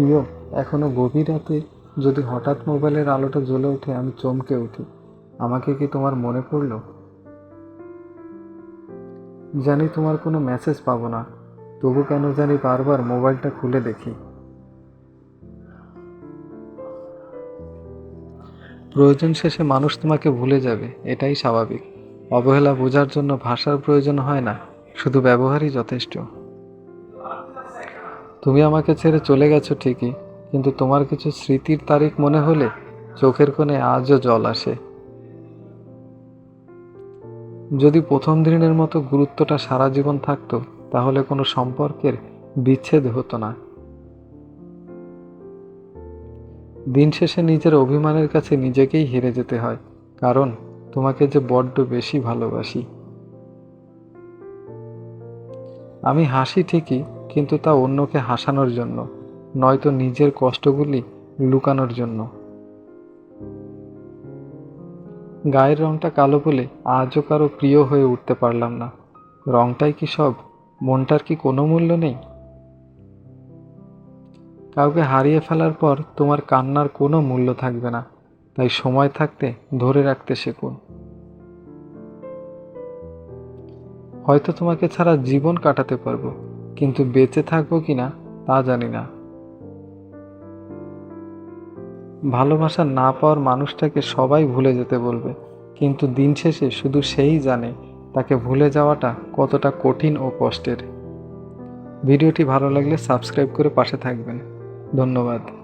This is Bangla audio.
প্রিয়, এখনও গভীর রাতে যদি হঠাৎ মোবাইলের আলোটা জ্বলে ওঠে, আমি চমকে উঠি। আমাকে কি তোমার মনে পড়ল? জানি তোমার কোনো মেসেজ পাবো না। তবু কেন জানি বারবার মোবাইলটা খুলে দেখি। প্রয়োজন শেষে মানুষ তোমাকে ভুলে যাবে, এটাই স্বাভাবিক। অবহেলা বোঝার জন্য ভাষার প্রয়োজন হয় না, শুধু ব্যবহারই যথেষ্ট। তুমি আমাকে ছেড়ে চলে গেছো ঠিকই, কিন্তু তোমার কিছু স্মৃতির তারিখ মনে হলে চোখের কোণে আজও জল আসে। যদি প্রথম দিনের মতো গুরুত্বটা সারা জীবন থাকতো, তাহলে কোনো সম্পর্কের বিচ্ছেদ হতো না। দিন শেষে নিজের অভিমানের কাছে নিজেকেই হেরে যেতে হয়, কারণ তোমাকে যে বড্ড বেশি ভালোবাসি। আমি হাসি ঠিকই কিন্তু তা অন্যকে হাসানোর জন্য, নয়তো নিজের কষ্টগুলি লুকানোর জন্য। গায়ের রংটা কালো বলে আজও কারও প্রিয় হয়ে উঠতে পারলাম না। রংটাই কি সব? মনটার কি কোনো মূল্য নেই? কাউকে হারিয়ে ফেলার পর তোমার কান্নার কোনো মূল্য থাকবে না, তাই সময় থাকতে ধরে রাখতে শিখুন। হয়তো তোমাকে ছাড়া জীবন কাটাতে পারব। কিন্তু বেঁচে থাকব কি না, তা জানি না। ভালোবাসা না পাওয়ার মানুষটাকে সবাই ভুলে যেতে বলবে, কিন্তু দিন শেষে শুধু সেই জানে তাকে ভুলে যাওয়াটা কতটা কঠিন ও কষ্টের। ভিডিওটি ভালো লাগলে সাবস্ক্রাইব করে পাশে থাকবেন। ধন্যবাদ।